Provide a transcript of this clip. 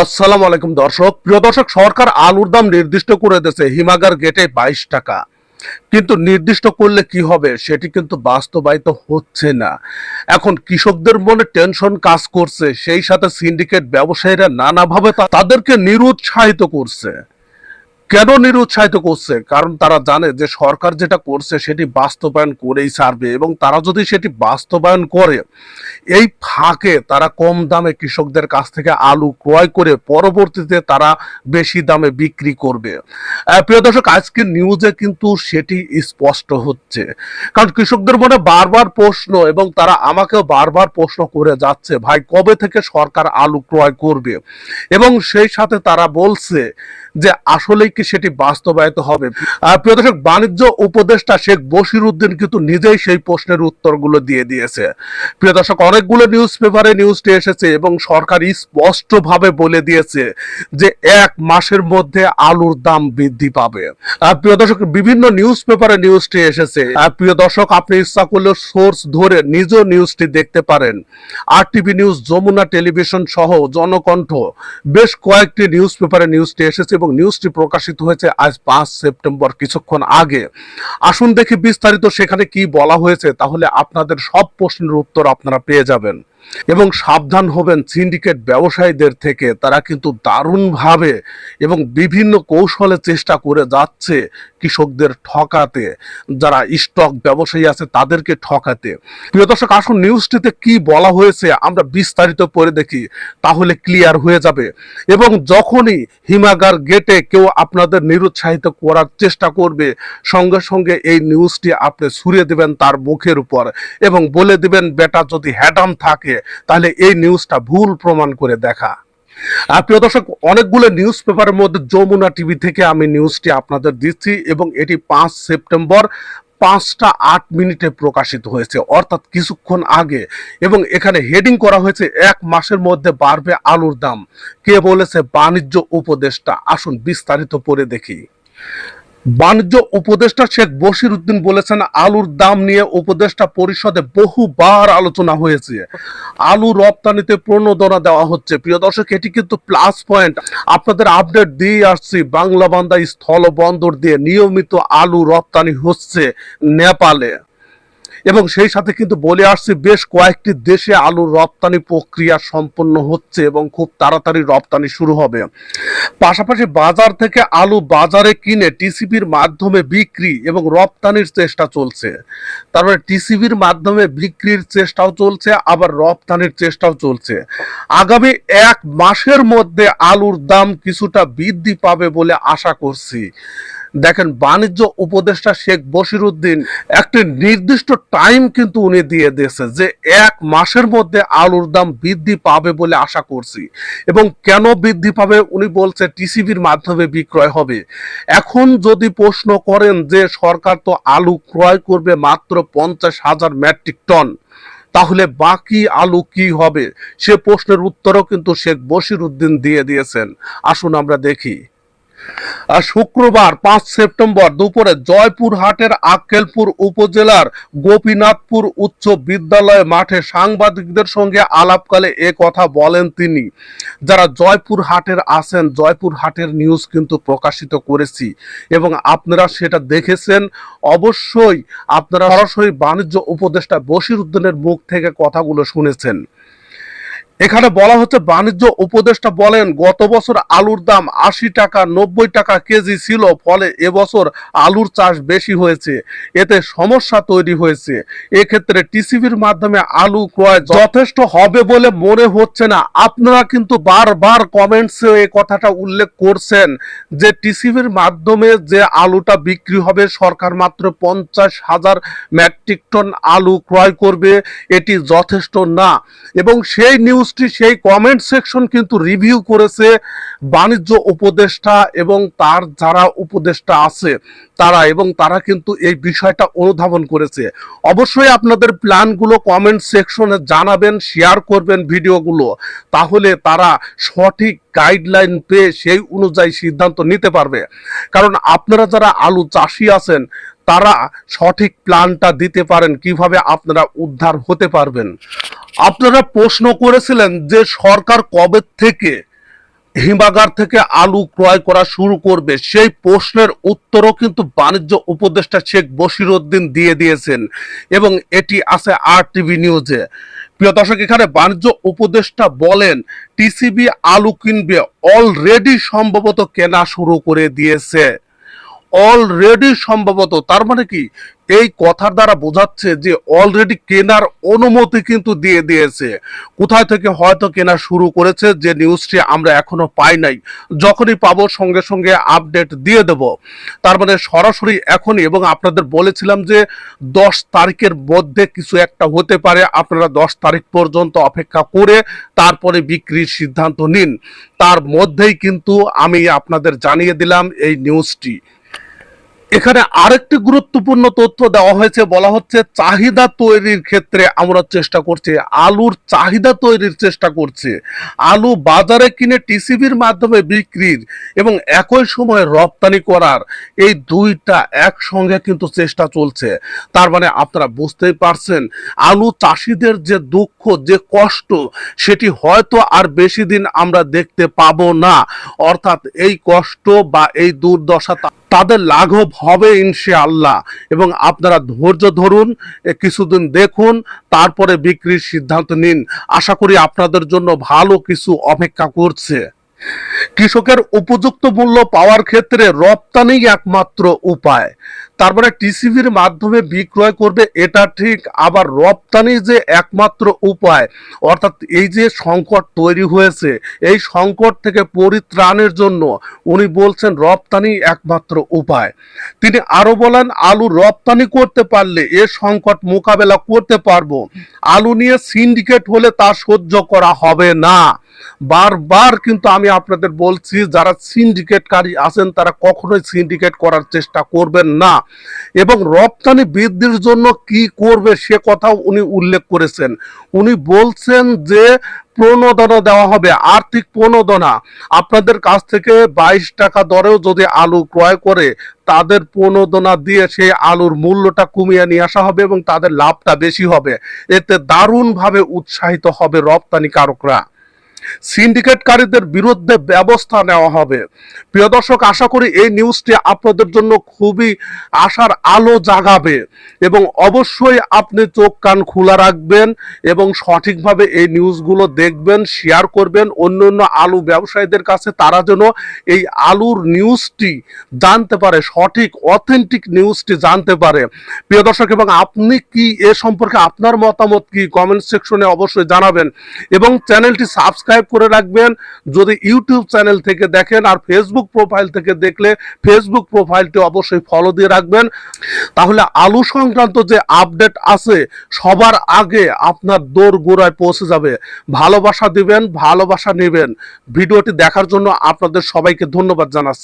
আসসালামু আলাইকুম দর্শক। প্রিয় দর্শক, সরকার আলুর দাম নির্দিষ্ট করে দিয়েছে। হিমাগার গেটে বাইশ টাকা। কিন্তু নির্দিষ্ট করলে কি হবে, সেটি কিন্তু বাস্তবায়িত হচ্ছে না। এখন কৃষকদের মনে টেনশন কাজ করছে। সেই সাথে সিন্ডিকেট ব্যবসায়ীরা নানাভাবে তাদেরকে নিরুৎসাহিত করছে। কেন নিরুৎসাহিত করছে? কারণ তারা জানে যে সরকার যেটা করছে সেটি বাস্তবায়ন করেই ছাড়বে এবং তারা যদি সেটি বাস্তবায়ন করে, এই ফাঁকে তারা কম দামে কৃষকদের কাছ থেকে আলু ক্রয় করে পরবর্তীতে তারা বেশি দামে বিক্রি করবে। প্রিয় দর্শক, আজকের নিউজে কিন্তু সেটি স্পষ্ট হচ্ছে। কারণ কৃষকদের মনে বারবার প্রশ্ন এবং তারা আমাকেও বারবার প্রশ্ন করে যাচ্ছে, ভাই, কবে থেকে সরকার আলু ক্রয় করবে? এবং সেই সাথে তারা বলছে যে আসলেই কি সেটি বাস্তবায়িত হবে। প্রিয় দর্শক, বাণিজ্য উপদেষ্টা শেখ বশির উদ্দিন কিন্তু নিজেই সেই প্রশ্নের উত্তরগুলো দিয়ে দিয়েছে। প্রিয় দর্শক, অনেকগুলো নিউজ পেপারে নিউজটি এসেছে এবং সরকার স্পষ্টভাবে বলে দিয়েছে যে এক মাসের মধ্যে আলুর দাম বৃদ্ধি পাবে। প্রিয় দর্শক, বিভিন্ন নিউজ পেপারে নিউজটি এসেছে। প্রিয় দর্শক, আপনি ইচ্ছা করলে সোর্স ধরে নিজেও নিউজটি দেখতে পারেন। আর টিভি নিউজ যমুনা টেলিভিশন সহ জনকণ্ঠ, বেশ কয়েকটি নিউজ পেপারে নিউজটি এসেছে এবং নিউজটি প্রকাশিত হয়েছে আজ পাঁচ সেপ্টেম্বর কিছুক্ষণ আগে। আসুন দেখি বিস্তারিত সেখানে কি বলা হয়েছে, তাহলে আপনাদের সব প্রশ্নের উত্তর আপনারা পেয়ে যাবেন। এবং সাবধান হবেন সিন্ডিকেট ব্যবসায়ীদের থেকে। তারা কিন্তু দারুণভাবে এবং বিভিন্ন কৌশলে চেষ্টা করে যাচ্ছে কৃষকদের ঠকাতে। যারা স্টক ব্যবসায়ী আছে তাদেরকে ঠকাতে। প্রিয় দর্শক, আসুন নিউজটিতে কি বলা হয়েছে আমরা বিস্তারিত পড়ে দেখি, তাহলে ক্লিয়ার হয়ে যাবে। এবং যখনই হিমাগার গেটে কেউ আপনাদের নিরুৎসাহিত করার চেষ্টা করবে, সঙ্গে সঙ্গে এই নিউজটি আপনি ছুড়ে দেবেন তার মুখের উপর। এবং বলে দিবেন, বেটা, যদি হ্যাডাম থাকে তাহলে এই নিউজটা ভুল প্রমাণ করে দেখা। প্রিয় দর্শক, অনেকগুলো নিউজ পেপারের মধ্যে যমুনা টিভি থেকে আমি নিউজটি আপনাদের দিচ্ছি এবং এটি পাঁচ সেপ্টেম্বর পাঁচটা আট মিনিটে প্রকাশিত হয়েছে, অর্থাৎ কিছুক্ষণ আগে। এবং এখানে হেডিং করা হয়েছে, এক মাসের মধ্যে বাড়বে আলুর দাম। কে বলেছে বাণিজ্য উপদেষ্টা? আসুন বিস্তারিত পড়ে দেখি। বাণিজ্য উপদেষ্টা শেখ বশির উদ্দিন বলেছেন, আলুর দাম নিয়ে উপদেষ্টা পরিষদে বহুবার আলোচনা হয়েছে। আলু রপ্তানিতে প্রণোদনা দেওয়া হচ্ছে। প্রিয় দর্শক, এটি কিন্তু প্লাস পয়েন্ট আপনাদের আপডেট দিয়ে আসছি। বাংলা বান্দা স্থল বন্দর দিয়ে নিয়মিত আলু রপ্তানি হচ্ছে নেপালে। এবং সেই সাথে কিন্তু বলে আসছি, বেশ কয়েকটি দেশে আলুর রপ্তানি প্রক্রিয়া সম্পন্ন হচ্ছে এবং খুব তাড়াতাড়ি রপ্তানি শুরু হবে। পাশাপাশি বাজার থেকে আলু বাজারে কিনে টিসিবির মাধ্যমে বিক্রি এবং রপ্তানির চেষ্টা চলছে। তারপরে টিসিবির মাধ্যমে বিক্রির চেষ্টাও চলছে, আবার রপ্তানির চেষ্টাও চলছে। আগামী এক মাসের মধ্যে আলুর দাম কিছুটা বৃদ্ধি পাবে বলে আশা করছি। দেখেন বাণিজ্য উপদেষ্টা শেখ বশির উদ্দিন একটি নির্দিষ্ট টাইম কিন্তু উনি দিয়ে দিয়েছে যে এক মাসের মধ্যে আলুর দাম বৃদ্ধি পাবে বলে আশা করছি। এবং কেন বৃদ্ধি পাবে? উনি বলছে, টিসিবির মাধ্যমে বিক্রয় হবে। এখন যদি প্রশ্ন করেন যে সরকার তো আলু ক্রয় করবে মাত্র পঞ্চাশ হাজার মেট্রিক টন, তাহলে বাকি আলু কি হবে? সে প্রশ্নের উত্তরও কিন্তু শেখ বশির উদ্দিন দিয়ে দিয়েছেন। আসুন আমরা দেখি। শুক্রবার পাঁচ সেপ্টেম্বর দুপুরে জয়পুরহাটের আক্কেলপুর উপজেলার গোপীনাথপুর উচ্চ বিদ্যালয় মাঠে সাংবাদিকদের সঙ্গে আলাপকালে এ কথা বলেন তিনি। যারা জয়পুরহাটের আছেন, জয়পুরহাটের নিউজ কিন্তু প্রকাশিত করেছি এবং আপনারা সেটা দেখেছেন। অবশ্যই আপনারা সরাসরি বাণিজ্য উপদেষ্টা বশির উদ্দিনের মুখ থেকে কথাগুলো শুনেছেন। এখানে বলা হচ্ছে, বাণিজ্য উপদেষ্টা বলেন, গত বছর আলুর দাম আশি টাকা, নব্বই টাকা কেজি ছিল, ফলে এবছর আলুর চাষ বেশি হয়েছে। এতে সমস্যা তৈরি হয়েছে। এক্ষেত্রে টিসিবির মাধ্যমে আলু ক্রয় যথেষ্ট হবে বলে মনে হচ্ছে না। আপনারা কিন্তু বারবার কমেন্টসে এই কথাটা উল্লেখ করছেন যে, টিসিবির মাধ্যমে যে আলুটা বিক্রি হবে, সরকার মাত্র পঞ্চাশ হাজার মেট্রিক টন আলু ক্রয় করবে, এটি যথেষ্ট না। এবং সেই নিউজটি সেই কমেন্ট সেকশন কিন্তু রিভিউ করেছে বাণিজ্য উপদেষ্টা এবং তার যারা উপদেষ্টা আছে তারা এবং তারা কিন্তু এই বিষয়টা অনুধাবন করেছে। অবশ্যই আপনাদের প্ল্যানগুলো কমেন্ট সেকশনে জানাবেন শেয়ার করবেন ভিডিওগুলো তাহলে তারা সঠিক গাইডলাইন পেয়ে সেই অনুযায়ী সিদ্ধান্ত নিতে পারবে। কারণ আপনারা যারা আলু চাষি আছেন, তারা সঠিক প্ল্যানটা দিতে পারেন, কীভাবে আপনারা উদ্ধার হতে পারবেন। আপনারা প্রশ্ন করেছিলেন যে সরকার কবে থেকে হিমাগার থেকে আলু ক্রয় করা শুরু করবে? সেই প্রশ্নের উত্তরও কিন্তু বাণিজ্য উপদেষ্টা শেখ বশিরউদ্দিন দিয়ে দিয়েছেন এবং এটি আছে আর টিভি নিউজে প্রিয় দর্শক, এখানে বাণিজ্য উপদেষ্টা বলেন টিসিবি আলু কিনবে অলরেডি সম্ভবত কেনা শুরু করে দিয়েছে। অলরেডি সম্ভবত, তার মানে কি? এই কথার দ্বারা বোঝাচ্ছে যে অলরেডি কেনার অনুমতি কিন্তু দিয়ে দিয়েছে। কোথায় থেকে হয়তো কেনা শুরু করেছে যে নিউজটি আমরা এখনও পাই নাই, যখনই পাবো সঙ্গে সঙ্গে আপডেট দিয়ে দেব। তার মানে সরাসরি এখনই, এবং আপনাদের বলেছিলাম যে দশ তারিখের মধ্যে কিছু একটা হতে পারে, আপনারা দশ তারিখ পর্যন্ত অপেক্ষা করে তারপরে বিক্রির সিদ্ধান্ত নিন। তার মধ্যেই কিন্তু আমি আপনাদের জানিয়ে দিলাম এই নিউজটি এখানে আরেকটি গুরুত্বপূর্ণ তথ্য দেওয়া হয়েছে, বলা হচ্ছে চাহিদা তৈরির ক্ষেত্রে আমরা চেষ্টা করছি, আলুর চাহিদা তৈরির চেষ্টা করছি। আলু বাজারে কিনে টিসিবির মাধ্যমে বিক্রির এবং একই সময় রপ্তানি করার, এই দুইটা একসঙ্গে কিন্তু চেষ্টা চলছে। তার মানে আপনারা বুঝতেই পারছেন, আলু চাষিদের যে দুঃখ, যে কষ্ট, সেটি হয়তো আর বেশি দিন আমরা দেখতে পাবো না। অর্থাৎ এই কষ্ট বা এই দুর্দশা তাদের লাঘব হবে ইনশাআল্লাহ। এবং আপনারা ধৈর্য ধরুন কিছুদিন দেখুন, তারপরে বিক্রির সিদ্ধান্ত নিন। আশা করি আপনাদের জন্য ভালো কিছু অপেক্ষা করছে। কৃষকের উপযুক্ত মূল্য পাওয়ার ক্ষেত্রে রপ্তানি একমাত্র উপায়। তার মানে টিসিবির মাধ্যমে বিক্রয় করবে এটা ঠিক, আবার রপ্তানি যে একমাত্র উপায়, অর্থাৎ এই যে সংকট তৈরি হয়েছে, এই সংকট থেকে পরিত্রাণের জন্য উনি বলছেন রপ্তানি একমাত্র উপায়। তিনি আরও বলেন, আলু রপ্তানি করতে পারলে এ সংকট মোকাবেলা করতে পারব। আলু নিয়ে সিন্ডিকেট হলে তা সহ্য করা হবে না। বারবার কিন্তু আমি আপনাদের বলছি, যারা সিন্ডিকেটকারী আছেন, তারা কখনোই সিন্ডিকেট করার চেষ্টা করবেন না। এবং রপ্তানি বৃদ্ধির জন্য কি করবে সে কথাও উনি উল্লেখ করেছেন। উনি বলছেন যে প্রণোদনা দেওয়া হবে, আর্থিক প্রণোদনা। আপনাদের কাছ থেকে বাইশ টাকা দরেও যদি আলু ক্রয় করে, তাদের প্রণোদনা দিয়ে সেই আলুর মূল্যটা কমিয়ে নিয়ে আসা হবে এবং তাদের লাভটা বেশি হবে। এতে দারুণভাবে উৎসাহিত হবে রপ্তানিকারকরা। সিন্ডিকেটকারীদের বিরুদ্ধে ব্যবস্থা নেওয়া হবে। প্রিয় দর্শক, আশা করি এই নিউজটি আপনাদের জন্য খুবই আশার আলো জাগাবে এবং অবশ্যই আপনি চোখ কান খোলা রাখবেন এবং সঠিকভাবে এই নিউজগুলো দেখবেন শেয়ার করবেন। অন্য অন্য আলু ব্যবসায়ীদের কাছে তারা যেন এই আলুর নিউজটি জানতে পারে, সঠিক অথেন্টিক নিউজটি জানতে পারে। প্রিয় দর্শক, এবং আপনি কি এ সম্পর্কে আপনার মতামত কি? কমেন্ট সেকশনে অবশ্যই জানাবেন এবং চ্যানেলটি সাবস্ক্রাইব করে রাখবেন। যদি ইউটিউব চ্যানেল থেকে দেখেন আর ফেসবুক প্রোফাইল থেকে দেখলে ফেসবুক প্রোফাইলটি অবশ্যই ফলো দিয়ে রাখবেন। তাহলে আলু সংক্রান্ত যে আপডেট আছে, সবার আগে আপনার দৌড় গোড়ায় পৌঁছে যাবে। ভালোবাসা দিবেন, ভালোবাসা নেবেন। ভিডিওটি দেখার জন্য আপনাদের সবাইকে ধন্যবাদ জানাচ্ছি।